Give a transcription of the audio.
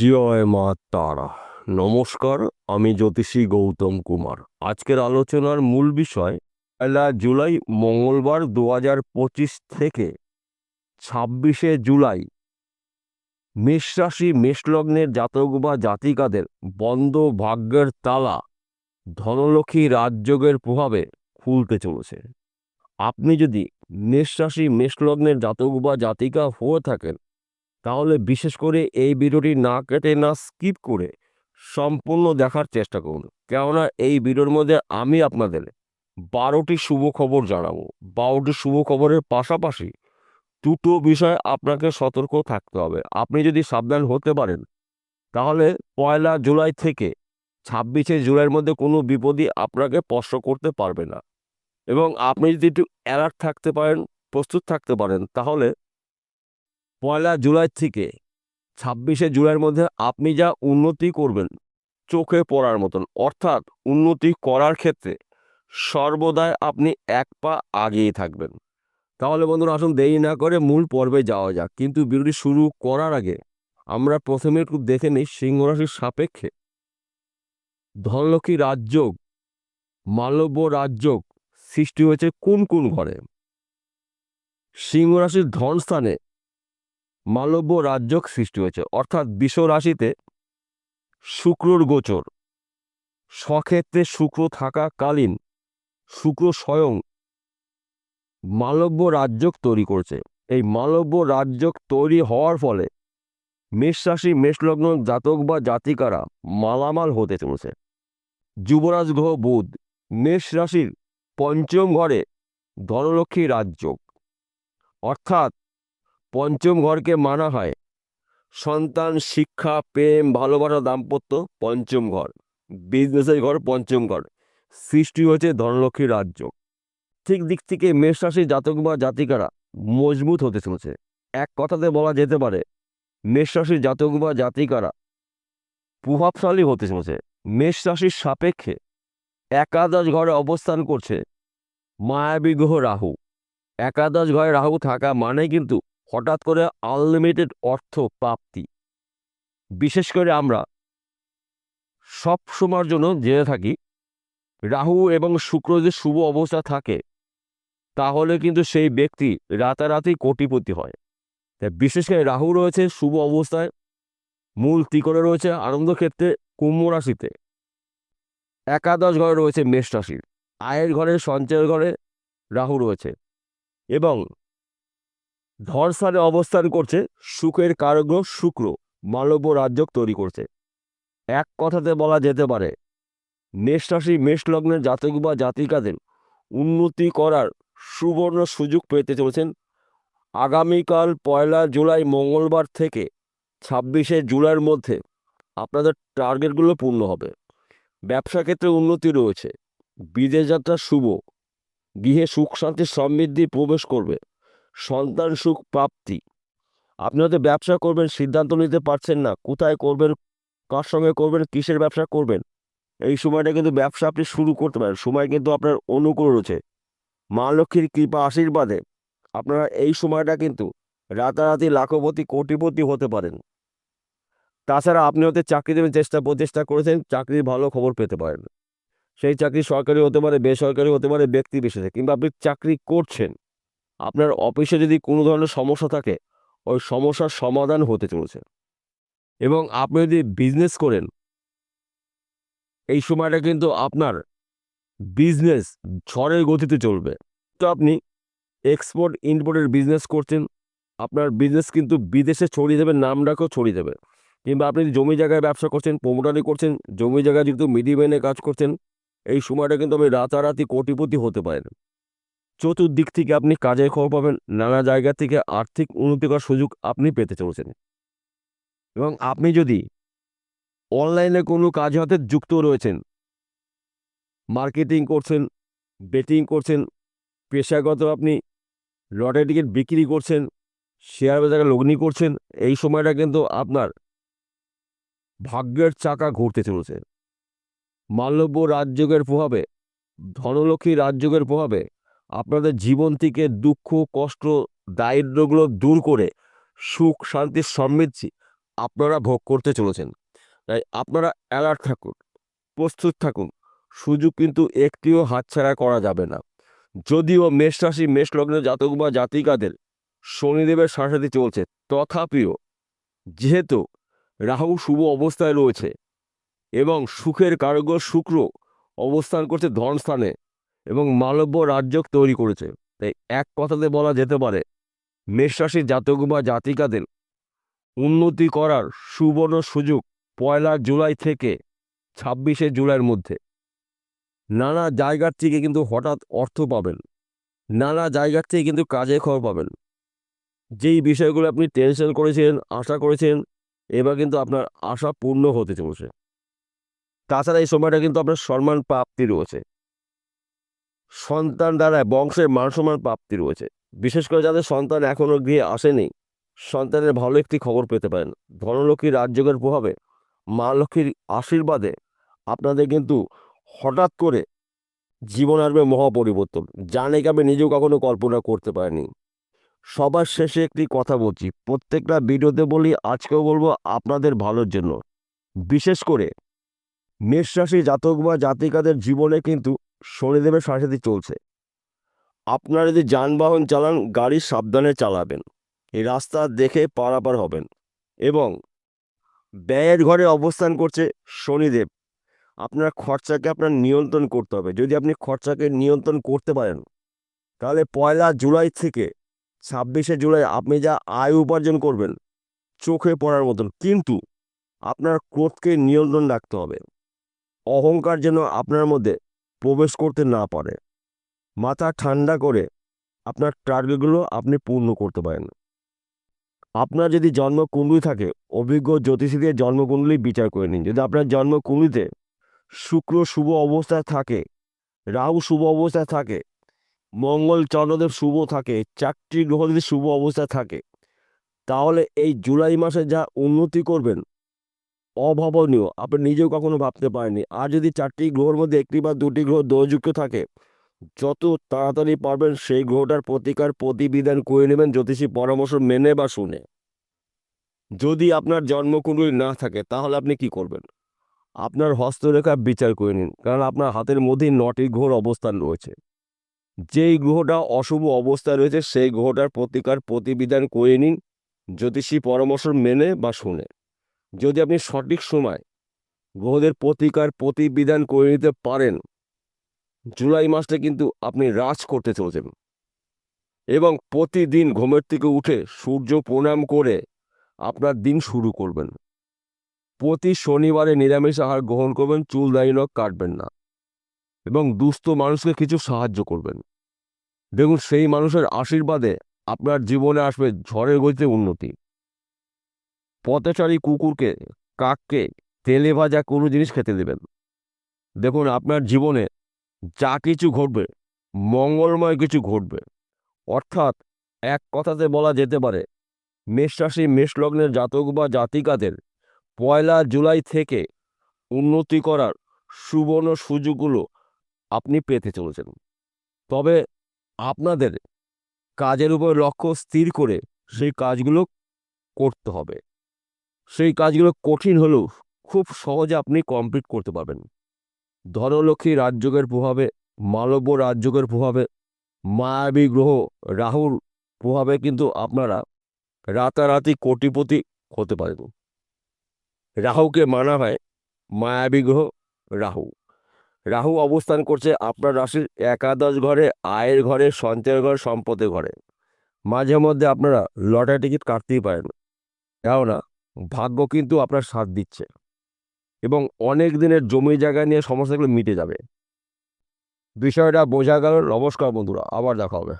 জয় মা তারা নমস্কার, আমি জ্যোতিষী গৌতম কুমার। আজকের আলোচনার মূল বিষয়, পয়লা জুলাই মঙ্গলবার দু থেকে ছাব্বিশে জুলাই। মেষ রাশি মেষলগ্নের জাতক বা জাতিকাদের বন্ধ ভাগ্যের তালা ধনলক্ষ্মী রাজযোগের প্রভাবে খুলতে চলেছে। আপনি যদি মেষ রাশি মেষলগ্নের জাতক বা জাতিকা হয়ে থাকেন তাহলে বিশেষ করে এই ভিডিওটি না কেটে না স্কিপ করে সম্পূর্ণ দেখার চেষ্টা করুন। কেননা এই ভিডিওর মধ্যে আমি আপনাদের বারোটি শুভ খবর জানাব। বারোটি শুভ খবরের পাশাপাশি দুটো বিষয়ে আপনাকে সতর্ক থাকতে হবে। আপনি যদি সাবধান হতে পারেন, তাহলে পয়লা জুলাই থেকে ছাব্বিশে জুলাইয়ের মধ্যে কোনো বিপদই আপনাকে স্পর্শ করতে পারবে না। এবং আপনি যদি একটু অ্যালার্ট থাকতে পারেন, প্রস্তুত থাকতে পারেন, তাহলে পয়লা জুলাই থেকে ছাব্বিশে জুলাইয়ের মধ্যে আপনি যা উন্নতি করবেন চোখে পড়ার মতন, অর্থাৎ উন্নতি করার ক্ষেত্রে সর্বদাই আপনি এক পা আগিয়ে থাকবেন। তাহলে বন্ধুরা, আসুন দেরি না করে মূল পর্বে যাওয়া যাক। কিন্তু বিরতি শুরু করার আগে আমরা প্রথমে একটু দেখে নিই সিংহরাশির সাপেক্ষে। ধনলক্ষ্মী রাজযোগ, মালব্য রাজযোগ সৃষ্টি হয়েছে কোন কোন ঘরে? সিংহরাশির ধন স্থানে মালব্য রাজযোগ সৃষ্টি হয়েছে। অর্থাৎ রাশিতে শুক্রর গোচর। স্বক্ষেত্রে শুক্র থাকাকালীন শুক্র স্বয়ং মালব্য রাজযোগ তৈরি করছে। এই মালব্য রাজযোগ তৈরি হওয়ার ফলে মেষ রাশি মেষলগ্ন জাতক বা জাতিকারা মালামাল হতে চলেছে। যুবরাজ গ্রহ বুধ মেষ রাশির পঞ্চম ঘরে ধনলক্ষ্মী রাজযোগ। অর্থাৎ পঞ্চম ঘরকে মানা হয়। সন্তান, শিক্ষা, প্রেম, ভালোবাসা, দাম্পত্য পঞ্চম ঘর। বিজনেসের ঘর পঞ্চম ঘর। সৃষ্টি হয়েছে ধনলক্ষ্মী রাজ্য। ঠিক দিক থেকে মেষ রাশির জাতক বা জাতিকারা মজবুত হতে চলেছে। এক কথাতে বলা যেতে পারে মেষ রাশির জাতক বা জাতিকারা প্রভাবশালী হতে চলেছে। মেষ সাপেক্ষে একাদশ ঘরে অবস্থান করছে মায়াবী রাহু। একাদশ ঘরে রাহু থাকা মানে কিন্তু হঠাৎ করে আনলিমিটেড অর্থ প্রাপ্তি। বিশেষ করে আমরা সব সময়ের জন্য জেনে থাকি, রাহু এবং শুক্র যে শুভ অবস্থা থাকে, তাহলে কিন্তু সেই ব্যক্তি রাতারাতি কোটিপতি হয়। তাই বিশেষ করে রাহু রয়েছে শুভ অবস্থায়, মূল ত্রিকোণে রয়েছে আনন্দক্ষেত্রে কুম্ভ রাশিতে। একাদশ ঘরে রয়েছে মেষ রাশির, আয়ের ঘরে সঞ্চয়ের ঘরে রাহু রয়েছে এবং ধরস্থানে অবস্থান করছে সুখের কারগ্র শুক্র, মালব্য রাজ্যক তৈরি করছে। এক কথাতে বলা যেতে পারে মেষ রাশি মেষ লগ্নের জাতক বা জাতিকাদের উন্নতি করার সুবর্ণ সুযোগ পেতে চলেছেন আগামীকাল পয়লা জুলাই মঙ্গলবার থেকে ছাব্বিশে জুলাইয়ের মধ্যে আপনাদের টার্গেটগুলো পূর্ণ হবে। ব্যবসা ক্ষেত্রে উন্নতি রয়েছে, বিদেশ যাত্রা শুভ, গৃহে সুখ শান্তি সমৃদ্ধি প্রবেশ করবে। সন্তান সুখ প্রাপ্তি। আপনি হয়তো ব্যবসা করবেন, সিদ্ধান্ত নিতে পারছেন না, কোথায় করবেন, কার সঙ্গে করবেন, কিসের ব্যবসা করবেন? এই সময়টা কিন্তু ব্যবসা আপনি শুরু করতে পারেন, সময় কিন্তু আপনার অনুকূল রয়েছে। মা লক্ষ্মীর কৃপা আশীর্বাদে আপনারা এই সময়টা কিন্তু রাতারাতি লাখপতি, কোটিপতি হতে পারেন। তাছাড়া আপনি হয়তো চাকরি দেবেন, চেষ্টা প্রচেষ্টা করেছেন, চাকরির ভালো খবর পেতে পারেন। সেই চাকরি সরকারি হতে পারে, বেসরকারি হতে পারে, ব্যক্তি বিশেষে, কিংবা আপনি চাকরি করছেন। আপনার অফিসে যদি কোনো ধরনের সমস্যা থাকে, ওই সমস্যার সমাধান হতে চলেছে। এবং আপনি যদি বিজনেস করেন, এই সময়টা কিন্তু আপনার বিজনেস ঝড়ের গতিতে চলবে। তো আপনি এক্সপোর্ট ইম্পোর্টের বিজনেস করছেন, আপনার বিজনেস কিন্তু বিদেশে ছড়িয়ে দেবে নাম ডাকেও ছড়িয়ে দেবে। কিংবা আপনি জমি জায়গায় ব্যবসা করছেন প্রমোটারি করছেন, জমি জায়গায় যেহেতু মিডিমেনে কাজ করছেন, এই সময়টা কিন্তু আপনি রাতারাতি কোটিপতি হতে পারেন। চতুর্দিক থেকে আপনি কাজের খবর পাবেন, নানা জায়গা থেকে আর্থিক উন্নতি করার সুযোগ আপনি পেতে চলেছেন। এবং আপনি যদি অনলাইনে কোনো কাজ হাতে যুক্ত রয়েছেন, মার্কেটিং করছেন, বেটিং করছেন, পেশাগত আপনি লটারি টিকিট বিক্রি করছেন, শেয়ার বাজারে লগ্নি করছেন, এই সময়টা কিন্তু আপনার ভাগ্যের চাকা ঘুরতে চলেছে। মাল্যব্য রাজযোগের প্রভাবে, ধনলক্ষ্মী রাজযোগের প্রভাবে আপনাদের জীবন থেকে দুঃখ, কষ্ট দারিদ্রগুলো দূর করে সুখ শান্তি সমৃদ্ধি আপনারা ভোগ করতে চলেছেন। তাই আপনারা অ্যালার্ট থাকুন, প্রস্তুত থাকুন। সুযোগ কিন্তু একটিও হাতছাড়া করা যাবে না। যদিও মেষ রাশি, মেষ জাতক বা জাতিকাদের শনিদেবের সাথে চলছে, তথাপিও যেহেতু রাহু শুভ অবস্থায় রয়েছে এবং সুখের কারগর শুক্র অবস্থান করছে ধনস্থানে এবং মালব্য রাজ্যক তৈরি করেছে। তাই এক কথাতে বলা যেতে পারে মেষ রাশির জাতক বা জাতিকাদের উন্নতি করার সুবর্ণ সুযোগ পয়লা জুলাই থেকে ছাব্বিশে জুলাইয়ের মধ্যে। নানা জায়গার থেকে কিন্তু হঠাৎ অর্থ পাবেন। নানা জায়গার থেকে কিন্তু কাজে খবর পাবেন। যেই বিষয়গুলো আপনি টেনশন করেছেন, আশা করেছেন, এবার কিন্তু আপনার আশা পূর্ণ হতে চলেছে। তাছাড়া এই সময়টা কিন্তু আপনার সম্মান প্রাপ্তি রয়েছে। সন্তান দ্বারা বংশের মান সম্মান প্রাপ্তি রয়েছে। বিশেষ করে যাদের সন্তান এখনও গৃহে আসেনি, সন্তানের ভালো একটি খবর পেতে পারেন। ধনলক্ষ্মীর রাজযোগের প্রভাবে মা লক্ষ্মীর আশীর্বাদে আপনাদের কিন্তু হঠাৎ করে জীবন আসবে মহা পরিবর্তন যা নাকি আমি নিজেও কখনো কল্পনা করতে পারিনি সবার শেষে একটি কথা বলছি, প্রত্যেকটা ভিডিওতে বলি, আজকেও বলব আপনাদের ভালোর জন্য। বিশেষ করে মেষ রাশি জাতক বা জাতিকাদের জীবনে কিন্তু শনিদেবের সাথে চলছে। আপনারা যদি যানবাহন চালান, গাড়ি সাবধানে চালাবেন। এই রাস্তা দেখে পারাপার হবেন এবং ব্যয়ের ঘরে অবস্থান করছে শনিদেব। আপনার খরচাকে আপনার নিয়ন্ত্রণ করতে হবে। যদি আপনি খরচাকে নিয়ন্ত্রণ করতে পারেন, তাহলে পয়লা জুলাই থেকে ছাব্বিশে জুলাই আপনি যা আয় উপার্জন করবেন, চোখে পড়ার মতন। কিন্তু আপনার ক্রোধকে নিয়ন্ত্রণ রাখতে হবে। অহংকার যেন আপনার মধ্যে প্রবেশ করতে না পারে। মাথা ঠান্ডা করে আপনার টার্গেটগুলো আপনি পূর্ণ করতে পারেন। আপনার যদি জন্মকুণ্ডলী থাকে, অভিজ্ঞ জ্যোতিষীদের জন্মকুণ্ডলি বিচার করে নিন। যদি আপনার জন্মকুণ্ডলিতে শুক্র শুভ অবস্থায় থাকে, রাহু শুভ অবস্থায় থাকে, মঙ্গল চন্দ্রদেব শুভ থাকে, চারটি গ্রহ যদি শুভ অবস্থায় থাকে, তাহলে এই জুলাই মাসে যা উন্নতি করবেন অভাবনীয়। আপনি নিজেও কখনো ভাবতে পারেননি। আর যদি চারটি গ্রহের মধ্যে একটি বা দুটি গ্রহ দোষযুক্ত থাকে, যত তাড়াতাড়ি পারবেন সেই গ্রহটার প্রতিকার, প্রতিবিধান করে নেবেন জ্যোতিষী পরামর্শ মেনে বা শুনে। যদি আপনার জন্মকুণ্ডলী না থাকে, তাহলে আপনি কি করবেন? আপনার হস্তরেখা বিচার করে নিন, কারণ আপনার হাতের মধ্যেই নটি গ্রহর অবস্থান রয়েছে। যেই গ্রহটা অশুভ অবস্থায় রয়েছে, সেই গ্রহটার প্রতিকার, প্রতিবিধান করে নিন, জ্যোতিষী পরামর্শ মেনে বা শুনে। যদি আপনি সঠিক সময় গ্রহদের প্রতিকার প্রতিবিধান করে নিতে পারেন, জুলাই মাসটা কিন্তু আপনি রাজ করতে চলেছেন। এবং প্রতিদিন ঘুমের থেকে উঠে সূর্য প্রণাম করে আপনার দিন শুরু করবেন। প্রতি শনিবারে নিরামিষ আহার গ্রহণ করবেন, চুল দাড়ি নখ কাটবেন না। এবং দুস্থ মানুষকে কিছু সাহায্য করবেন। দেখুন, সেই মানুষের আশীর্বাদে আপনার জীবনে আসবে ঝড়ের গতিতে উন্নতি। পথেচারী কুকুরকে, কাককে তেলে ভাজা কোনো জিনিস খেতে দেবেন দেখুন, আপনার জীবনে যা কিছু ঘটবে, মঙ্গলময় কিছু ঘটবে। অর্থাৎ এক কথাতে বলা যেতে পারে, মেষ মেষলগ্নের জাতক বা জাতিকাদের পয়লা জুলাই থেকে উন্নতি করার সুবর্ণ সুযোগগুলো আপনি পেতে চলেছেন। তবে আপনাদের কাজের উপর লক্ষ্য স্থির করে সেই কাজগুলো করতে হবে। সেই কাজগুলো কঠিন হলেও খুব সহজে আপনি কমপ্লিট করতে পারবেন। ধনলক্ষ্মী রাজযোগের প্রভাবে, মালব্য রাজযোগের প্রভাবে, মায়াবী গ্রহ রাহুর প্রভাবে কিন্তু আপনারা রাতারাতি কোটিপতি হতে পারেন। রাহুকে মানা হয় মায়াবী গ্রহ রাহু। রাহু অবস্থান করছে আপনার রাশির একাদশ ঘরে, আয়ের ঘরে, সঞ্চয়ের ঘর, সম্পদের ঘরে। মাঝে মধ্যে আপনারা লটারি টিকিট কাটতেই পারেন। কেননা ভাগ্য কিন্তু আপনার সাথ দিচ্ছে। এবং অনেক দিনের জমি জায়গা নিয়ে সমস্যাগুলো মিটে যাবে। বিষয়টা বোঝা গেল। নমস্কার বন্ধুরা, আবার দেখা হবে।